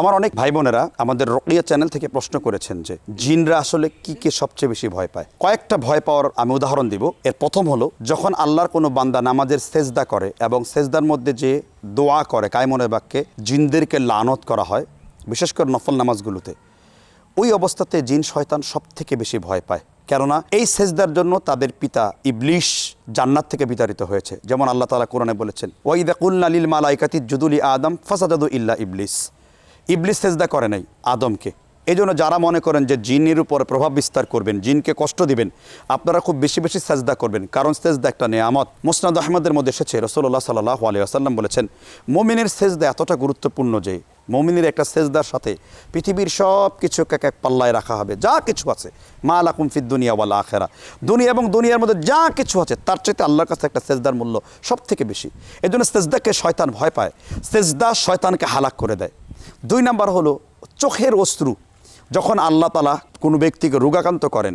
আমার অনেক ভাই বোনেরা আমাদের রকিয়া চ্যানেল থেকে প্রশ্ন করেছেন যে, জিনরা আসলে কি কে সবচেয়ে বেশি ভয় পায়? কয়েকটা ভয় পাওয়ার আমি উদাহরণ দিব। এর প্রথম হলো, যখন আল্লাহর কোনো বান্দা নামাজের সেজদা করে এবং সেজদার মধ্যে যে দোয়া করে, কায়মনের বাক্যে, জিনদেরকে লানত করা হয়, বিশেষ করে নফল নামাজগুলোতে, ওই অবস্থাতে জিন শয়তান সব থেকে বেশি ভয় পায়। কেননা, এই সেজদার জন্য তাদের পিতা ইবলিশ জান্নাত থেকে বিতাড়িত হয়েছে। যেমন আল্লাহ তালা কোরআনে বলেছেন ওয়াইদাকুল নালিল মালাইকাতি জুদুলি আদম ফাসাদাদু ইল্লা ইবলিস। ইবলিস সেজদা করে নাই আদমকে। এই জন্য যারা মনে করেন যে জিনের উপর প্রভাব বিস্তার করবেন, জিনকে কষ্ট দিবেন, আপনারা খুব বেশি বেশি সেজদা করবেন। কারণ সেজদা একটা নেয়ামত। মুসনাদ আহমদের মধ্যে এসেছে রসল্লাহ সাল্লাহ আলী আসাল্লাম বলেছেন, মমিনের সেজদা এতটা গুরুত্বপূর্ণ যে মমিনের একটা সেজদার সাথে পৃথিবীর সব কিছু এক এক পাল্লায় রাখা হবে। যা কিছু আছে। মা আলাকুম ফিদ দুনিয়া ওয়ালা আখেরা। দুনিয়া এবং দুনিয়ার মধ্যে যা কিছু আছে, তার চাইতে আল্লাহর কাছে একটা সেজদার মূল্য সব থেকে বেশি। এই জন্য সেজদাকে শয়তান ভয় পায়। সেজদা শয়তানকে হালাক করে দেয়। দুই নাম্বার হলো চোখের অশ্রু। যখন আল্লাহ তালা কোনো ব্যক্তিকে রোগাক্রান্ত করেন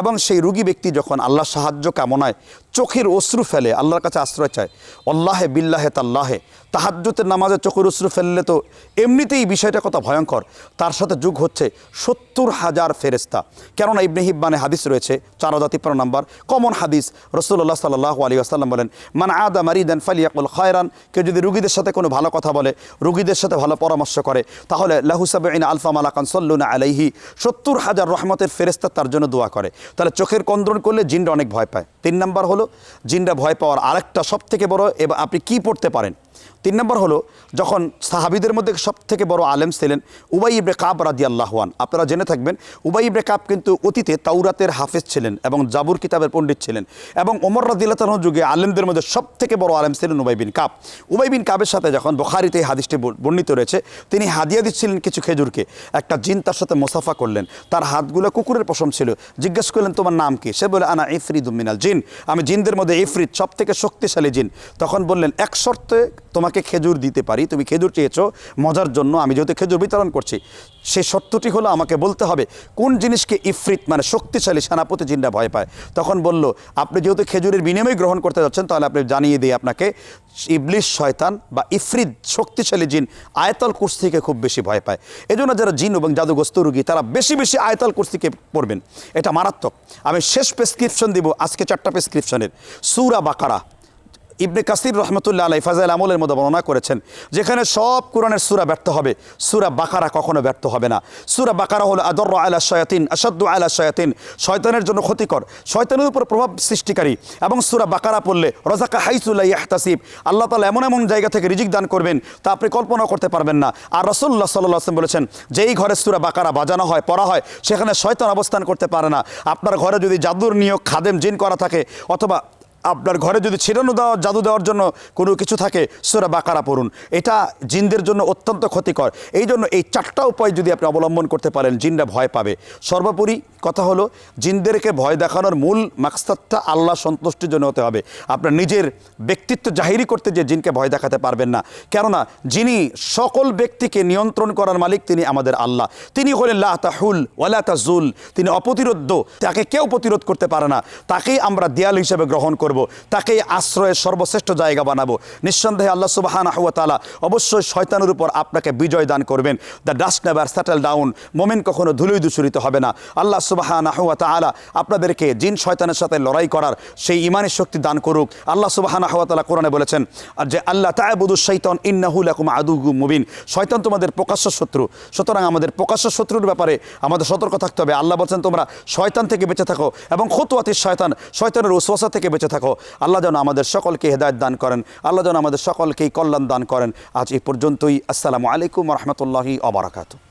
এবং সেই রুগী ব্যক্তি যখন আল্লাহ সাহায্য কামনায় চোখের অশ্রু ফেলে, আল্লাহর কাছে আশ্রয় চায়, অল্লাহে বিল্লাহে তাল্লাহে তাহাজ্যতের নামাজে চোখের অশ্রু ফেললে তো এমনিতেই বিষয়টা কত ভয়ঙ্কর। তার সাথে যুগ হচ্ছে সত্তর হাজার ফেরেস্তা কেননা ইবনে হিব্বানে হাদিস রয়েছে চার তিপ্পান্ন নম্বর, কমন হাদিস রসুল্লাহ সাল্লাহ আলী আসাল্লাম বলেন, মান আদা মারিদান ফালিয়াকুল খয়রান কেউ যদি রুগীদের সাথে কোনো ভালো কথা বলে, রুগীদের সাথে ভালো পরামর্শ করে, তাহলে লাহুসাবিন আলফা মালাকান সল্লুনা আলাইহি, সত্তর হাজার রহমতের ফেরেস্তা তার জন্য দোয়া করে। তাহলে চোখের কন্দ্রণ করলে জিনটা অনেক ভয় পায়। তিন নাম্বার হলো জিনটা ভয় পাওয়ার আরেকটা সব থেকে বড়, এবার আপনি কি পড়তে পারেন? তিন নম্বর হলো, যখন সাহাবিদের মধ্যে সব থেকে বড় আলেম ছিলেন উবাই ইবরে কাব রাদি আল্লাহওয়ান আপনারা জেনে থাকবেন, উবাই ইবরে কাব কিন্তু অতীতে তাওরাতের হাফেজ ছিলেন এবং জাবুর কিতাবের পণ্ডিত ছিলেন এবং ওমর রাদিল্লাহ যুগে আলেমদের মধ্যে সব থেকে বড় আলেম ছিলেন উবাই বিন কাব। উবাই বিন কাবের সাথে যখন বখারিতে হাদিসটি বর্ণিত রয়েছে, তিনি হাদিয়া দিচ্ছিলেন কিছু খেজুরকে, একটা জিন তার সাথে মোসাফা করলেন, তার হাতগুলো কুকুরের পশম ছিল, জিজ্ঞেস করলেন, তোমার নাম কি? সে বলে আনা ইফরিদ মিনাল জিন। আমি জিনদের মধ্যে ইফরিদ সব থেকে শক্তিশালী জিন। তখন বললেন, এক শর্তে তোমাকে খেজুর দিতে পারি, তুমি খেজুর চেয়েছো, মজার জন্য আমি যেহেতু খেজুর বিতরণ করছি সেই সত্যটি হলো আমাকে বলতে হবে, কোন জিনিসকে ইফরিত মানে শক্তিশালী সেনাপতি জিনরা ভয় পায়? তখন বলল, আপনি যেহেতু খেজুরের বিনিময় গ্রহণ করতে যাচ্ছেন, তাহলে আপনি জানিয়ে দিই আপনাকে, ইবলিশ শয়তান বা ইফরিদ শক্তিশালী জিন আয়তাল কুর্সিকে খুব বেশি ভয় পায়। এজন্য যারা জিন এবং জাদুগ্রস্ত রুগী, তারা বেশি বেশি আয়তাল কুর্সিকে পড়বেন। এটা মারাত্মক। আমি শেষ প্রেসক্রিপশন দিব, আজকে চারটা প্রেসক্রিপশনের সুরা বাকারা। ইবনে কাসির রহমতুল্লাহ আলাই ফাজাইল আমলের মধ্যে বর্ণনা করেছেন, যেখানে সব কোরআনের সুরা ব্যর্থ হবে। সুরা বাকারা কখনো ব্যর্থ হবে না। সুরা বাকারা হলো আদর আলা শয়াতিন আসাদ্দু আলা শয়াতিন। শয়তানের জন্য ক্ষতিকর। শয়তানের উপর প্রভাব সৃষ্টিকারী। এবং সুরা বাকারা পড়লে রজাকা হাইসুল্লাহ ইয়াহতাসিব। আল্লাহ তালা এমন এমন জায়গা থেকে রিজিক দান করবেন, তা আপনি কল্পনা করতে পারবেন না। আর রসুল্লাহ সাল্লাহ আসলাম বলেছেন, যেই ঘরে সুরা বাকারা বাজানো হয়, পড়া হয়, সেখানে শয়তান অবস্থান করতে পারে না। আপনার ঘরে যদি জাদুর নিয়োগ, খাদেম জিন করা থাকে, অথবা আপনার ঘরে যদি ছিটানো দেওয়া, জাদু দেওয়ার জন্য কোনো কিছু থাকে, সুরা বাকারা পড়ুন। এটা জিনদের জন্য অত্যন্ত ক্ষতিকর। এই জন্য এই চারটা উপায় যদি আপনি অবলম্বন করতে পারেন, জিনরা ভয় পাবে। সর্বোপরি কথা হলো, জিনদেরকে ভয় দেখানোর মূল মাকসাদটা আল্লাহ সন্তুষ্টির জন্য হতে হবে। আপনার নিজের ব্যক্তিত্ব জাহিরি করতে যে জিনকে ভয় দেখাতে পারবেন না। কেননা, যিনি সকল ব্যক্তিকে নিয়ন্ত্রণ করার মালিক, তিনি আমাদের আল্লাহ। তিনি হলেন লা তাহুল ওয়ালা তাজুল তিনি অপ্রতিরোধ তাকে কেউ প্রতিরোধ করতে পারে না। তাকেই আমরা দেয়াল হিসেবে গ্রহণ করব, তাকেই আশ্রয়ের সর্বশ্রেষ্ঠ জায়গা বানাবো। নিঃসন্দেহে আল্লাহ সুবাহানা তালা অবশ্যই শয়তানের উপর আপনাকে বিজয় দান করবেন। The dust never settle down, মোমেন কখনো ধুলোই দূষরিত হবে না। আল্লাহ সুবাহানা তালা আপনাদেরকে জিন শয়তানের সাথে লড়াই করার সেই ইমানের শক্তি দান করুক। আল্লাহ সুবাহানা হুয়া তালা কোরআনে বলেছেন, আর যে আল্লাহ তায়াবুদু শৈতন ইন্নাহুল আকুম আদুগু মুবিন। শয়তান তোমাদের প্রকাশ্য শত্রু, সুতরাং আমাদের প্রকাশ্য শত্রুর ব্যাপারে আমাদের সতর্ক থাকতে হবে। আল্লাহ বলছেন, তোমরা শয়তান থেকে বেঁচে থাকো এবং খতুয়াতির শয়তান শয়তানের উসওয়াসা থেকে বেঁচে থাকো। আল্লাহ যেন আমাদের সকলকে হেদায়ত দান করেন। আল্লাহ যেন আমাদের সকলকেই কল্যাণ দান করেন। আজ এ পর্যন্তই। আসসালামু আলাইকুম রহমতুল্লাহি অবরাকাতু